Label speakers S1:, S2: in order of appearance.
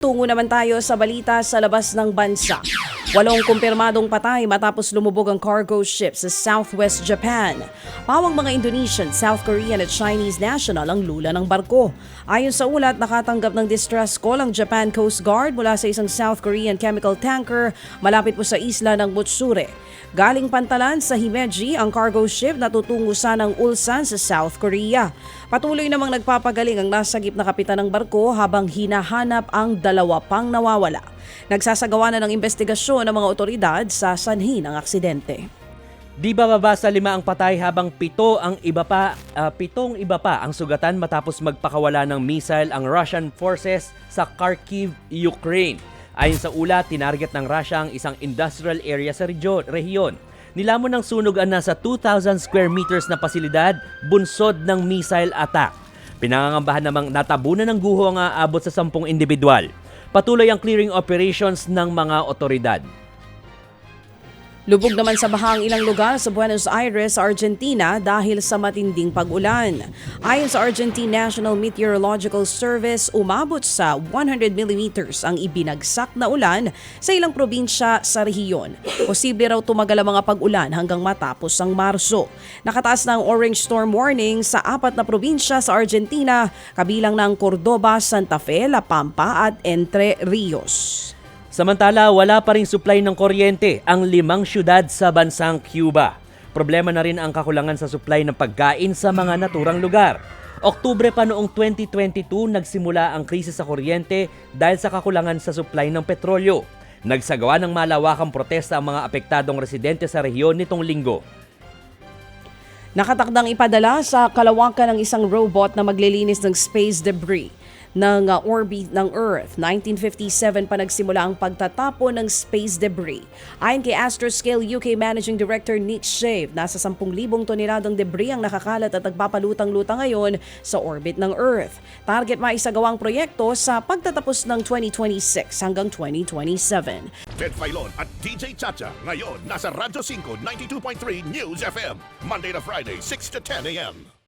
S1: Tungo naman tayo sa balita sa labas ng bansa. Walong kumpirmadong patay matapos lumubog ang cargo ship sa Southwest Japan. Pawang mga Indonesian, South Korean at Chinese national ang lula ng barko. Ayon sa ulat, nakatanggap ng distress call ang Japan Coast Guard mula sa isang South Korean chemical tanker malapit po sa isla ng Butsure. Galing pantalan sa Himeji ang cargo ship na tutungo sanang Ulsan sa South Korea. Patuloy namang nagpapagaling ang nasagip na kapitan ng barko habang hinahanap ang dalawa pang nawawala. Nagsasagawa na ng investigasyon ng mga otoridad sa sanhi ng aksidente.
S2: Di bababa sa lima ang patay habang pito ang iba pa, ah, pitong iba pa ang sugatan matapos magpakawala ng missile ang Russian forces sa Kharkiv, Ukraine. Ayon sa ulat, tinarget ng Russia ang isang industrial area sa rehiyon. Nilamon ng sunog ang nasa 2,000 square meters na pasilidad bunsod ng missile attack. Pinangangambahan namang natabunan ng guho ang aabot sa 10 individual. Patuloy ang clearing operations ng mga otoridad.
S1: Lubog naman sa baha ang ilang lugar sa Buenos Aires, Argentina dahil sa matinding pag-ulan. Ayon sa Argentine National Meteorological Service, umabot sa 100 millimeters ang ibinagsak na ulan sa ilang probinsya sa rehiyon. Posible raw tumagal ang mga pag-ulan hanggang matapos ang Marso. Nakataas na ang orange storm warning sa apat na probinsya sa Argentina, kabilang ng Cordoba, Santa Fe, La Pampa at Entre Rios.
S2: Samantala, wala pa ring supply ng kuryente ang limang syudad sa bansang Cuba. Problema na rin ang kakulangan sa supply ng pagkain sa mga naturang lugar. Oktubre pa noong 2022 nagsimula ang krisis sa kuryente dahil sa kakulangan sa supply ng petrolyo. Nagsagawa ng malawakang protesta ang mga apektadong residente sa rehiyon nitong linggo.
S1: Nakatakdang ipadala sa kalawakan ng isang robot na maglilinis ng space debris ng uh, orbit ng Earth. 1957 pa nagsimula ang pagtatapon ng space debris. Ayon kay Astroscale UK Managing Director Nick Shave, nasa 10,000 toneladang debris ang nakakalat at nagpapalutang-lutang ngayon sa orbit ng Earth. Target maisagawang proyekto sa pagtatapos ng 2026 hanggang 2027.
S3: Ted Filon at DJ Chacha. Ngayon, nasa Radyo 5, 92.3 News FM. Monday to Friday, 6 to 10 a.m.